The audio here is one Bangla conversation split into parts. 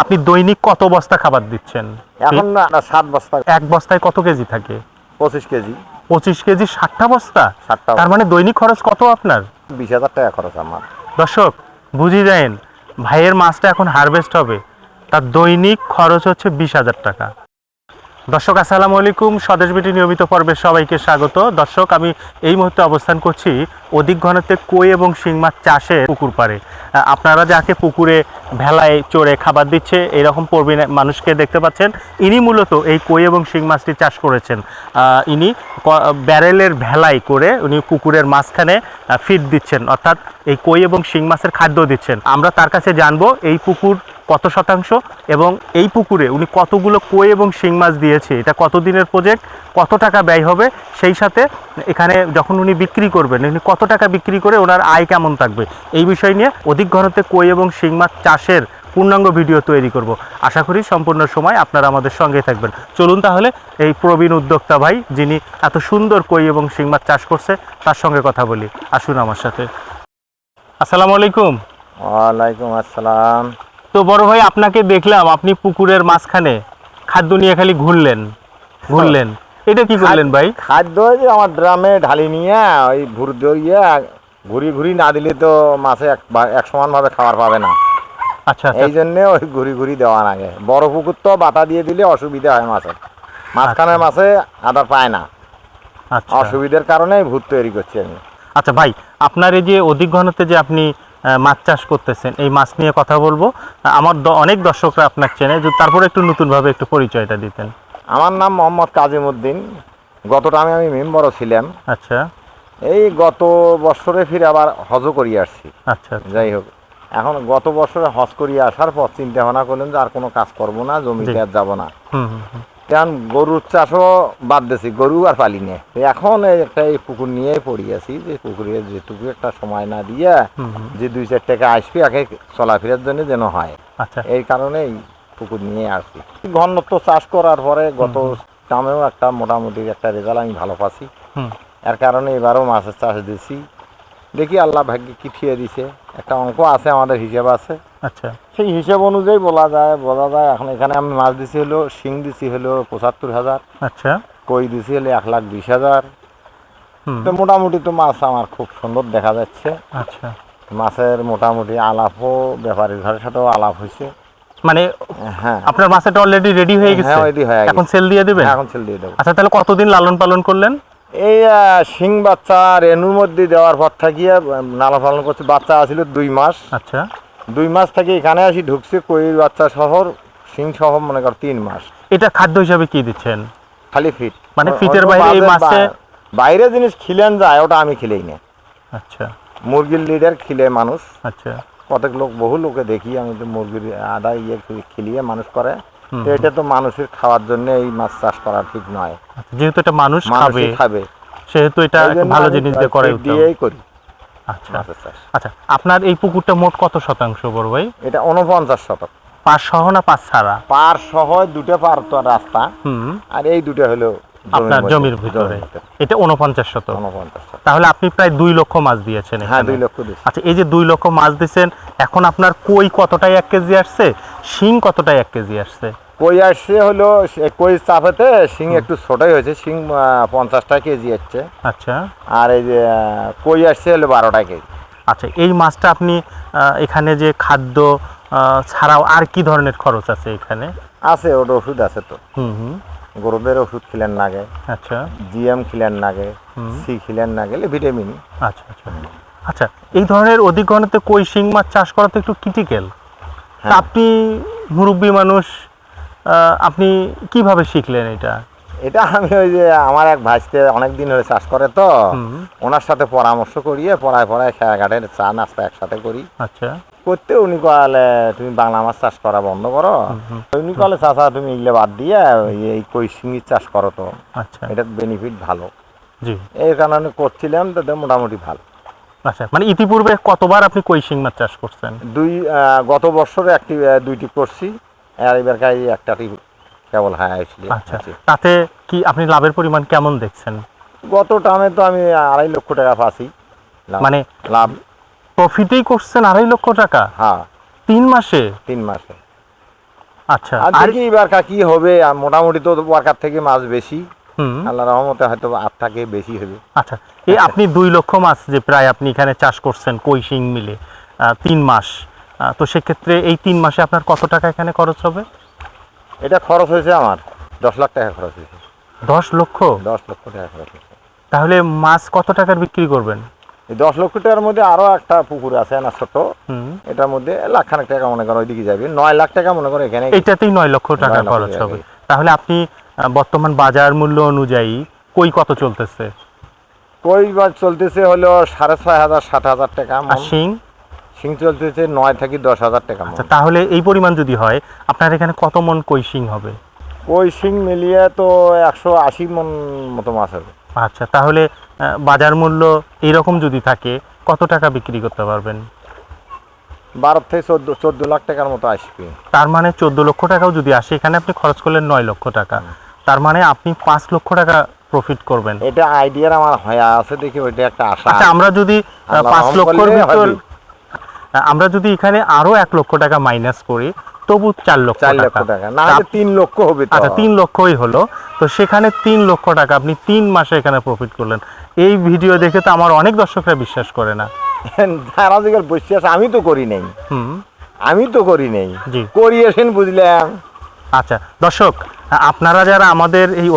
আপনি দৈনিক কত বস্তা খাবার দিচ্ছেন? এখন না সাত বস্তা। এক বস্তায় কত কেজি থাকে? পঁচিশ কেজি। পঁচিশ কেজি ষাটটা বস্তা? ষাটটা তার মানে দৈনিক খরচ কত আপনার? বিশ হাজার টাকা খরচ আমার। দর্শক বুঝি দেন ভাইয়ের মাছটা এখন হারভেস্ট হবে। তার দৈনিক খরচ হচ্ছে বিশ হাজার টাকা। দর্শক, আসসালামু আলাইকুম। স্বদেশ বিটি নিয়মিত পর্বে সবাইকে স্বাগত। দর্শক, আমি এই মুহূর্তে অবস্থান করছি অধিক ঘনত্বে কই এবং শিং মাছ চাষের পুকুর পাড়ে। আপনারা যাকে পুকুরে ভেলায় চড়ে খাবার দিচ্ছে, এরকম প্রবীণ মানুষকে দেখতে পাচ্ছেন। ইনি মূলত এই কই এবং শিং মাছটি চাষ করেছেন। ইনি ব্যারেলের ভেলায় করে উনি পুকুরের মাঝখানে ফিড দিচ্ছেন। অর্থাৎ এই কই এবং শিং মাছের খাদ্য দিচ্ছেন। আমরা তার কাছে জানব, এই পুকুর কত শতাংশ এবং এই পুকুরে উনি কতগুলো কই এবং শিং মাছ দিয়েছে, এটা কত দিনের প্রজেক্ট কত টাকা ব্যয় হবে, সেই সাথে এখানে যখন উনি বিক্রি করবেন, উনি কত টাকা বিক্রি করে ওনার আয় কেমন থাকবে, এই বিষয় নিয়ে অধিক ঘনত্বে কই এবং শিং মাছ চাষের পূর্ণাঙ্গ ভিডিও তৈরি করব। আশা করি সম্পূর্ণ সময় আপনারা আমাদের সঙ্গে থাকবেন। চলুন তাহলে এই প্রবীণ উদ্যোক্তা ভাই, যিনি এত সুন্দর কই এবং শিং মাছ চাষ করছে, তার সঙ্গে কথা বলি। আসুন আমার সাথে। আসসালামু আলাইকুম। ওয়ালাইকুম আসসালাম। তো বড় ভাই আপনাকে দেখলাম আপনি পুকুরের মাঝখানে। খাদ্য নিয়ে খালি ঘুরলেন ঘুরলেন। এটা কি করলেন ভাই? খাদ্য আমার ড্রামে ঢালি নিয়ে ওই ভুর দরিয়ে ঘুরি ঘুরি না দিলে তো মাছে এক এক সমানভাবে খাবার পাবে না। আচ্ছা আচ্ছা। এই জন্য ওই ঘুরি ঘুরি দেওয়া লাগে বড় পুকুর তো বাতা দিয়ে দিলে অসুবিধা হয় মাছের মাঝখানের মাছে আদা পায় না। আচ্ছা। অসুবিধার কারণে ভূত তৈরি করছি আমি। আচ্ছা ভাই আপনার এই যে অধিক ঘনত্বে যে আপনি মাছ চাষ করতেছেন। এই মাছ নিয়ে কথা বলব। আমার অনেক দর্শকরা আপনার চেনে। তারপরে একটু নতুনভাবে একটু পরিচয়টা দিতেন। আমার নাম মোহাম্মদ কাজিম উদ্দিন গতটা আমি আমি মেম্বারও ছিলাম। আচ্ছা। এই গত বছরে ফিরে আবার হজও করিয়ে আসছি। আচ্ছা আচ্ছা। যাই হোক। এখন গত বছরে হজ করিয়ে আসার পর চিন্তা ভাবনা করলেন যে আর কোনো কাজ করব না জমিতে। আর যাব না। কারণ গরুর চাষও বাদ দিয়েছি গরু আর পালি নিয়ে। এখন একটা এই পুকুর নিয়ে পড়ি আছি যে পুকুরে যেটুকু একটা সময় না দিয়ে। যে দুই চার টাকা আসবে একে চলাফেরার জন্য যেন হয়। আচ্ছা। এই কারণেই পুকুর নিয়ে আসছি ঘনত্ব চাষ করার পরে গত কামেও একটা মোটামুটি একটা রেজাল্ট আমি ভালো পাচ্ছি। এর কারণে এবারও মাছের চাষ দিছি। দেখি আল্লাহ ভাগ্যে কি ঠিয়ে দিছে। একটা অঙ্ক আছে আমাদের হিসাব আছে। আচ্ছা। সেই হিসাব অনুযায়ী বলা যায় বোঝা যায় এখন এখানে আমি মাছ দিছি হলো শিং দিছি হলো পঁচাত্তর হাজার আচ্ছা। কই দিছি হলো এক লাখ বিশ হাজার। তো মোটামুটি তো মাছ আমার খুব সুন্দর দেখা যাচ্ছে। আচ্ছা। মাছের মোটামুটি আলাপও ব্যাপারীর ঘরের সাথেও আলাপ হয়েছে। মানে হ্যাঁ। আপনার মাছটা অলরেডি রেডি হয়ে গেছে? হ্যাঁ হয়ে এখন সেল দিয়ে দিবেন? হ্যাঁ, এখন সেল দিয়ে দেবো। আচ্ছা তাহলে কতদিন লালন পালন করলেন? এই শিং বাচ্চা রেনুর মধ্যে দেওয়ার পর থাকিয়ে নালা পালন করছে। বাচ্চা আছিল দুই মাস। আচ্ছা। দুই মাস থেকে এখানে আসি ঢুকছে কইর বাচ্চা শহর সিং সহ মনে কর তিন মাস। এটা খাদ্য হিসাবে কি দিচ্ছেন? খালি ফিট। মানে ফিটের বাইরে এই বা- বাইরে জিনিস খিলেন যায় ওটা আমি খিলেই না। আচ্ছা। মুরগির লিডার খিলে মানুষ। আচ্ছা। প্রত্যেক লোক বহু লোকে দেখি আমি তো মুরগির আদা ইয়ে খিলিয়ে মানুষ করে। তো এটা তো মানুষের খাওয়ার জন্য এই মাছ চাষ করা ঠিক নয়। আচ্ছা, যেহেতু এটা মানুষ খাবে খাবে। সেহেতু এটা ভালো জিনিস দিয়ে করে। দিয়েই করি আচ্ছা। আচ্ছা আপনার এই পুকুরটা মোট কত শতাংশ বড় ভাই? এটা উনপঞ্চাশ শতক। পাঁচ সহ না পাঁচ ছাড়া? পার সহ দুটো পার তো রাস্তা। হুম। আর এই দুটো হলো আপনার জমির ভিতরে। এটা উনপঞ্চাশ শত তাহলে আপনি প্রায় দুই লক্ষ মাছ দিয়েছেন হ্যাঁ দুই লক্ষ আচ্ছা এই যে দুই লক্ষ মাছ দিয়েছেন এখন আপনার কই কতটাই এক কেজি আসছে? শিং কতটাই এক কেজি আসছে? কই আসছে হলো কই চাপেতে শিং একটু ছোটই হয়েছে শিং পঞ্চাশটা কেজি হচ্ছে আচ্ছা। আর এই যে কই আসছে হলো বারোটা কেজি। আচ্ছা এই মাছটা আপনি এখানে যে খাদ্য ছাড়াও আর কি ধরনের খরচ আছে এখানে? আছে ওটা ওষুধ আছে তো। হুম হুম। গরুদের ওষুধ খিলেন নাগে আচ্ছা। জিএম খিলেন নাগে। সি খিলেন নাগে ভিটামিন আচ্ছা আচ্ছা। আচ্ছা এই ধরনের অধিক ঘনত্বে কই শিং মাছ চাষ করা তো একটু ক্রিটিক্যাল। আপনি মুরব্বী মানুষ আপনি কীভাবে শিখলেন এটা? এটা আমি ওই যে আমার এক ভাইস্তে অনেক দিন হয়ে চাষ করে তো ওনার সাথে পরামর্শ করিয়ে পড়ায় পড়ায় খেয়া ঘাটের চা নাস্তা একসাথে করি। আচ্ছা। করতে উনি কলে তুমি বাংলা মাছ চাষ করা বন্ধ করো। হুম। উনি কলে চাষা তুমি এগুলো বাদ দিয়ে এই- কই শিঙির চাষ করো তো। আচ্ছা। এটার বেনিফিট ভালো। জি। এই কারণে করছিলাম তো তো মোটামুটি ভালো। আচ্ছা মানে ইতিপূর্বে কতবার আপনি কই শিং মাছ চাষ করছেন? দুই গত বছরে একটি দুইটি করছি। আর এবার কাই একটাটি কেবল হ্যাঁ আসলে আচ্ছা তাতে কি আপনি লাভের পরিমাণ কেমন দেখছেন? গত টামে তো আমি আড়াই লক্ষ টাকা পাচ্ছি। মানে লাভ। প্রফিটেই করছেন আড়াই লক্ষ টাকা? হ্যাঁ। তিন মাসে? তিন মাসে। আচ্ছা আর দেখি এবার কি হবে আর মোটামুটি তো ওয়ার্কার থেকে মাছ বেশি। হুম। আল্লাহ রহমতে হয়তো আট থেকে বেশি হবে। আচ্ছা এই আপনি দুই লক্ষ মাছ যে প্রায় আপনি এখানে চাষ করছেন কই শিং মিলে তিন মাস তো সেক্ষেত্রে এই তিন মাসে আপনার কত টাকা এখানে খরচ হবে? এটা খরচ হয়েছে আমার দশ লাখ টাকা খরচ হয়েছে। দশ লক্ষ? দশ লক্ষ টাকা খরচ হয়েছে। তাহলে মাছ কত টাকার বিক্রি করবেন? দশ লক্ষ টাকার মধ্যে আরও একটা পুকুর আছে না ছোট। হুম। এটার মধ্যে লাখ খানেক টাকা মনে করো ওইদিকে যাবে। নয় লাখ টাকা মনে করো এখানে। এইটাতেই নয় লক্ষ টাকা খরচ হবে। তাহলে আপনি বর্তমান বাজার মূল্য অনুযায়ী কই কত চলতেছে? কই বা চলতেছে হলো সাড়ে ছয় হাজার সাত হাজার টাকা আর। শিং? শিং চলতেছে নয় থেকে দশ হাজার টাকা। আচ্ছা তাহলে এই পরিমাণ যদি হয় আপনার এখানে কত মন কই শিং হবে? কই শিং মিলিয়ে তো একশো আশি মন মতো মাছ হবে। আচ্ছা তাহলে বাজার মূল্য এইরকম যদি থাকে কত টাকা বিক্রি করতে পারবেন? বারো থেকে চোদ্দ চোদ্দ লাখ টাকার মতো আসবে। তার মানে চোদ্দ লক্ষ টাকাও যদি আসে এখানে আপনি খরচ করলেন নয় লক্ষ টাকা। তার মানে আপনি পাঁচ লক্ষ টাকা প্রফিট করবেন। এটা আইডিয়ার আমার হয়ে আছে দেখি ওইটা একটা আশা আচ্ছা আমরা যদি পাঁচ লক্ষর ভিতর আমরা যদি এখানে আরও এক লক্ষ টাকা মাইনাস করি তবু চার লক্ষ লক্ষ টাকা। না তিন লক্ষ হবে আচ্ছা তিন লক্ষই হলো। তো সেখানে তিন লক্ষ টাকা আপনি তিন মাসে এখানে প্রফিট করলেন। এই ভিডিও দেখে তো আমার অনেক দর্শকরা বিশ্বাস করে না। যারা যেগুলো বসে আমি তো করি নাই। আমি তো করি নাই। জি। করিয়েছেন বুঝলাম। আচ্ছা দর্শক আপনারা যারা আমাদের এই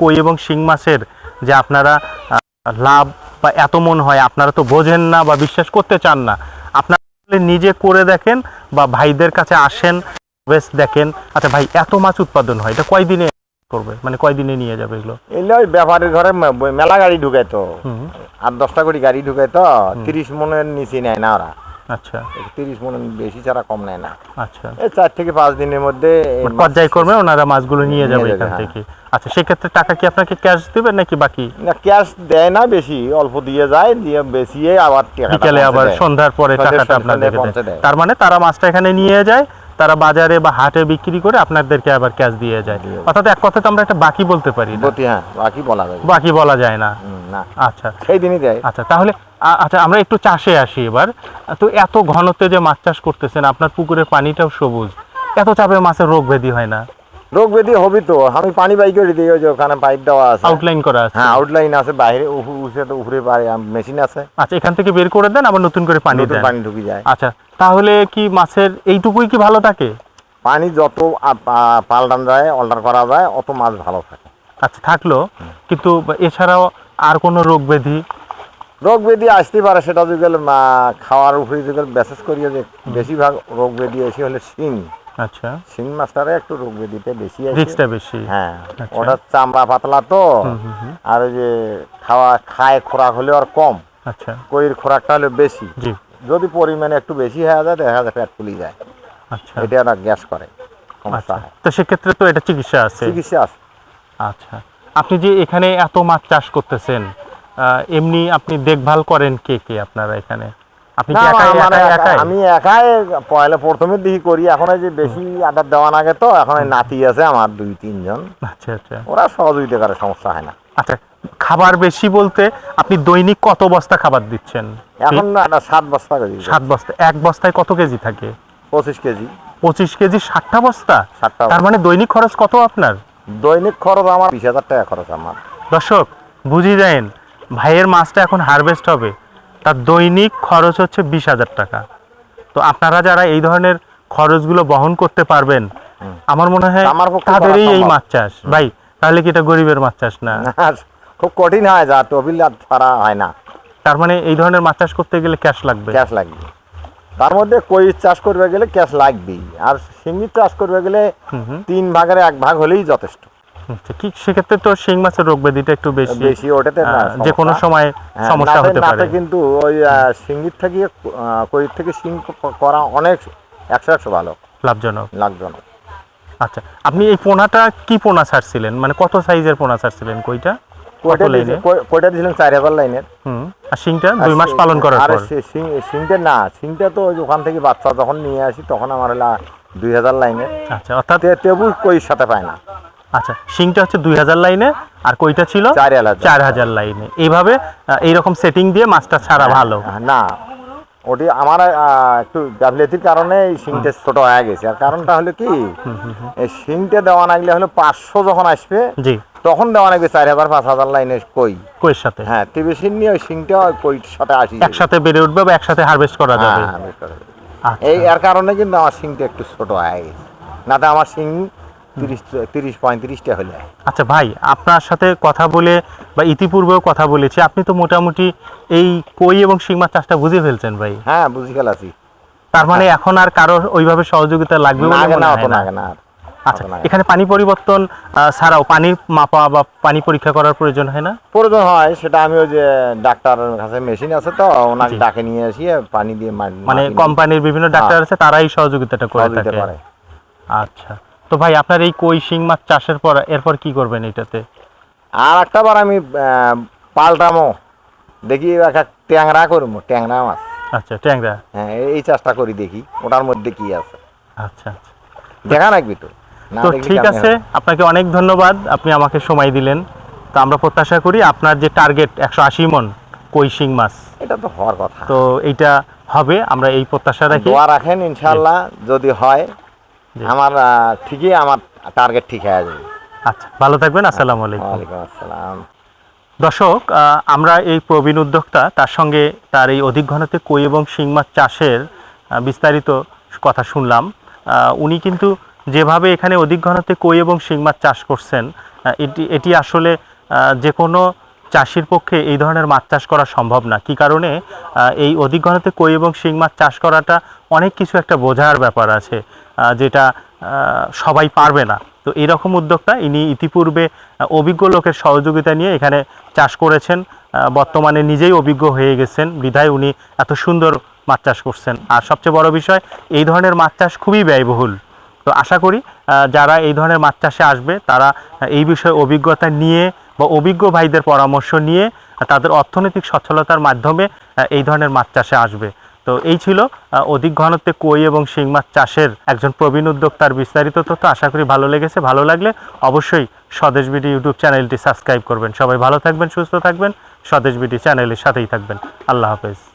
কই এবং শিং মাছের যে আপনারা লাভ বা এত মন হয় আপনারা তো বোঝেন না বা বিশ্বাস করতে চান না। আপনারা নিজে করে দেখেন বা ভাইদের কাছে আসেন বেশ দেখেন। আচ্ছা ভাই এত মাছ উৎপাদন হয় এটা কয়দিনে করবে? মানে কয়দিনে নিয়ে যাবে এগুলো? এলে ওই ব্যাপারের ঘরে মেলা গাড়ি ঢুকায় তো আর দশটা করে গাড়ি ঢুকায় তো তিরিশ মনের নিচে নেয় না ওরা। আচ্ছা। তিরিশ মনের বেশি ছাড়া কম নেয় না। আচ্ছা। এই চার থেকে পাঁচ দিনের মধ্যে পর্যায় মাছ- পর্যায়ক্রমে ওনারা মাছগুলো নিয়ে যাবে এখান হ্যাঁ। থেকে। আচ্ছা সেক্ষেত্রে টাকা কি আপনাকে ক্যাশ দেবেন নাকি বাকি? না ক্যাশ দেয় না বেশি অল্প দিয়ে যায় দিয়ে বেশিয়ে আবার বিকেলে আবার। সন্ধ্যার পরে টাকাটা দেয়। তার মানে তারা মাছটা এখানে নিয়ে যায় তারা বাজারে বা হাটে বিক্রি করে আপনাদেরকে আবার ক্যাশ দিয়ে যায়। অর্থাৎ এক কথাতে আমরা একটা বাকি বলতে পারি হ্যাঁ বাকি বলা যায়। বাকি বলা যায় না। আচ্ছা। সেই দিনই দেয়। আচ্ছা তাহলে আচ্ছা আমরা একটু চাষে আসি এবার। তো এত ঘনত্বে যে মাছ চাষ করতেছেন আপনার পুকুরের পানিটাও সবুজ। এত চাপে মাছের রোগ ব্যাধি হয় না। রোগ ব্যাধি হবে তো। আমি পানি বাই করে দিই ওই যে ওখানে পাইপ দেওয়া আছে। আউটলাইন করা আছে। হ্যাঁ আউটলাইন আছে বাইরে উঠে তো উপরে মেশিন আছে। আচ্ছা এখান থেকে বের করে দেন আবার নতুন করে পানি দেন। পানি ঢুকে যায়। আচ্ছা তাহলে কি মাছের এইটুকুই কি ভালো থাকে? পানি যত পাল্টান যায় অল্টার করা যায় অত মাছ ভালো থাকে। আচ্ছা থাকল। কিন্তু এছাড়াও আর কোনো রোগ ব্যাধি? রোগ ব্যাধি আসতে পারে সেটা যদি খাওয়ার উপরে যদি বিশেষ করিয়ে যে বেশিরভাগ রোগ ব্যাধি এসে হলে শিং। আচ্ছা। শিং মাছটারে একটু রোগ ব্যাধিতে বেশি আছে। রিক্সটা বেশি। হ্যাঁ আচ্ছা। ওটা চামড়া পাতলা তো। আর ওই যে খাওয়া খায় খোরাক হলে আর কম। আচ্ছা। কইর খোরাকটা হলে বেশি। জি। যদি পরিমাণে একটু বেশি হয়ে যায় দেখা যায় পেট ফুলি যায়। আচ্ছা। এটা একটা গ্যাস করে সমস্যা আচ্ছা। হয় তো সেক্ষেত্রে তো এটা চিকিৎসা আছে। চিকিৎসা আছে। আচ্ছা। আপনি যে এখানে এত মাছ চাষ করতেছেন এমনি আপনি দেখভাল করেন কে কে আপনারা এখানে? আমি একাই পয়লা প্রথমের দিকে করি। এখন যে বেশি আদার দেওয়া না তো এখন নাতি আছে আমার দুই তিনজন। আচ্ছা আচ্ছা। ওরা সহযোগিতা করে সমস্যা হয় না। আচ্ছা খাবার বেশি বলতে আপনি দৈনিক কত বস্তা খাবার দিচ্ছেন? এখন সাত বস্তা দিই। সাত বস্তা এক বস্তায় কত কেজি থাকে? পঁচিশ কেজি। পঁচিশ কেজি ষাটটা বস্তা? তার মানে দৈনিক খরচ কত আপনার? দৈনিক খরচ আমার বিশ হাজার টাকা খরচ আমার। দর্শক বুঝি যায়েন ভাইয়ের মাছটা এখন হারভেস্ট হবে। তার দৈনিক খরচ হচ্ছে বিশ হাজার টাকা। তো আপনারা যারা এই ধরনের খরচগুলো বহন করতে পারবেন আমার মনে হয় আমার তাদেরই এই মাছ চাষ। ভাই তাহলে কি এটা গরিবের মাছ চাষ না? খুব কঠিন হয় যা আর ছাড়া হয় না। তার মানে এই ধরনের মাছ চাষ করতে গেলে ক্যাশ লাগবে? ক্যাশ লাগবে। তার মধ্যে কই চাষ করবে গেলে ক্যাশ লাগবেই। আর শিঙ্গি চাষ করবে গেলে। তিন ভাগের এক ভাগ হলেই যথেষ্ট। আচ্ছা, কি সেক্ষেত্রে তো শিং মাছের রোগ ব্যাধিটা একটু বেশি। বেশি ওটাতে যে কোনো সময় হ্যাঁ, সমস্যা হতে পারে। কিন্তু ওই থেকে কইর থেকে সিং করা অনেক একশো একশো ভালো। লাভজনক। লাগজনক আচ্ছা আপনি এই পোনাটা কি পোনা ছাড়ছিলেন? মানে কত সাইজের পোনা ছাড়ছিলেন কইটা? কয়টা লাইনে দিয়েছে- কয়- কয়টা দিয়েছিলেন? চার হাজার লাইনের। আর শিংটা দুই মাস পালন করার আরে সিংটা না সিংটা তো ওখান থেকে বাচ্চা যখন নিয়ে আসি তখন আমার হলো দুই হাজার লাইনের। আচ্ছা অর্থাৎ তেবু কইর সাথে পায় না। আচ্ছা শিংটা হচ্ছে দুই হাজার লাইনে আর কইটা ছিল চার হাজার লাইনে। এইভাবে এইরকম সেটিং দিয়ে মাছটা ছাড়া ভালো। হ্যাঁ, না ওটি আমার একটু গাফিলতির কারণে এই শিংটা ছোট হয়ে গেছে। আর কারণটা হলো কি এই শিংটা দেওয়া লাগলে হলো পাঁচশো যখন আসবে জি। তখন দেওয়া লাগবে চার হাজার পাঁচ হাজার লাইনে কই। কইয়ের সাথে? হ্যাঁ টিভি শিং নিয়ে ওই শিংটা ওই কইর সাথে আসি। একসাথে বেড়ে উঠবে বা একসাথে হারভেস্ট করা যাবে? হ্যাঁ, করে। আচ্ছা। এই এর কারণে কিন্তু আমার শিংটা একটু ছোট হয়ে গেছে। না তো আমার শিং তিরিশ তিরিশ পঁয়ত্রিশটা হলে আচ্ছা ভাই আপনার সাথে কথা বলে বা ইতিপূর্বেও কথা বলেছি আপনি তো মোটামুটি এই কই এবং শিং মাছ চাষটা বুঝে ফেলছেন ভাই। হ্যাঁ বুঝি গেলাছি তার মানে এখন আর কারোর ওইভাবে সহযোগিতা লাগবে না না। আচ্ছা। এখানে পানি পরিবর্তন ছাড়াও পানি মাপা বা পানি পরীক্ষা করার প্রয়োজন হয় না? প্রয়োজন হয় সেটা আমি ওই যে ডাক্তার কাছে মেশিন আছে তো ওনাকে ডাকে নিয়ে আসি পানি দিয়ে মানে কোম্পানির বিভিন্ন ডাক্তার আছে তারাই সহযোগিতাটা করে থাকে। আচ্ছা। তো ভাই আপনার এই কই শিং মাছ চাষের পর এরপর কি করবেন এটাতে? আর একটা বার আমি পাল্টামো। দেখি একটা ট্যাংরা করব ট্যাংরা মাছ। আচ্ছা ট্যাংরা। হ্যাঁ এই- চাষটা করি দেখি ওটার মধ্যে কি আছে। আচ্ছা আচ্ছা। দেখা রাখবি তো। তো ঠিক আছে আপনাকে অনেক ধন্যবাদ আপনি আমাকে সময় দিলেন। তো আমরা প্রত্যাশা করি আপনার যে টার্গেট একশো আশি মন কই শিং মাছ এটা তো হওয়ার কথা। তো এইটা হবে আমরা এই প্রত্যাশা রাখি। দোয়া রাখেন ইনশাল্লাহ যদি হয়। আমার ঠিকই আমার টার্গেট ঠিক হয়ে যাবে। আচ্ছা ভালো থাকবেন আসসালামু আলাইকুম। ওয়ালাইকুম আসসালাম। দর্শক আমরা এই প্রবীণ উদ্যোক্তা তার সঙ্গে তার এই অধিক ঘনতে কই এবং শিং মাছ চাষের বিস্তারিত কথা শুনলাম। উনি কিন্তু যেভাবে এখানে অধিক ঘনতে কই এবং শিং মাছ চাষ করছেন এটি এটি আসলে যে কোনো চাষির পক্ষে এই ধরনের মাছ চাষ করা সম্ভব না। কি কারণে? এই অধিক কই এবং শিং মাছ চাষ করাটা অনেক কিছু একটা বোঝার ব্যাপার আছে যেটা সবাই পারবে না। তো এরকম উদ্যোক্তা ইনি ইতিপূর্বে অভিজ্ঞ লোকের সহযোগিতা নিয়ে এখানে চাষ করেছেন বর্তমানে নিজেই অভিজ্ঞ হয়ে গেছেন। বিধায় উনি এত সুন্দর মাছ চাষ করছেন। আর সবচেয়ে বড় বিষয়, এই ধরনের মাছ চাষ খুবই ব্যয়বহুল। তো আশা করি যারা এই ধরনের মাছ চাষে আসবে, তারা এই বিষয়ে অভিজ্ঞতা নিয়ে বা অভিজ্ঞ ভাইদের পরামর্শ নিয়ে তাদের অর্থনৈতিক সচ্ছলতার মাধ্যমে এই ধরনের মাছ চাষে আসবে। তো এই ছিল অধিক ঘনত্বে কই এবং শিং মাছ চাষের একজন প্রবীণ উদ্যোক্তার বিস্তারিত তথ্য। আশা করি ভালো লেগেছে, ভালো লাগলে অবশ্যই স্বদেশ বিডি ইউটিউব চ্যানেলটি সাবস্ক্রাইব করবেন। সবাই ভালো থাকবেন, সুস্থ থাকবেন, স্বদেশ বিডি চ্যানেলের সাথেই থাকবেন। আল্লাহ হাফেজ।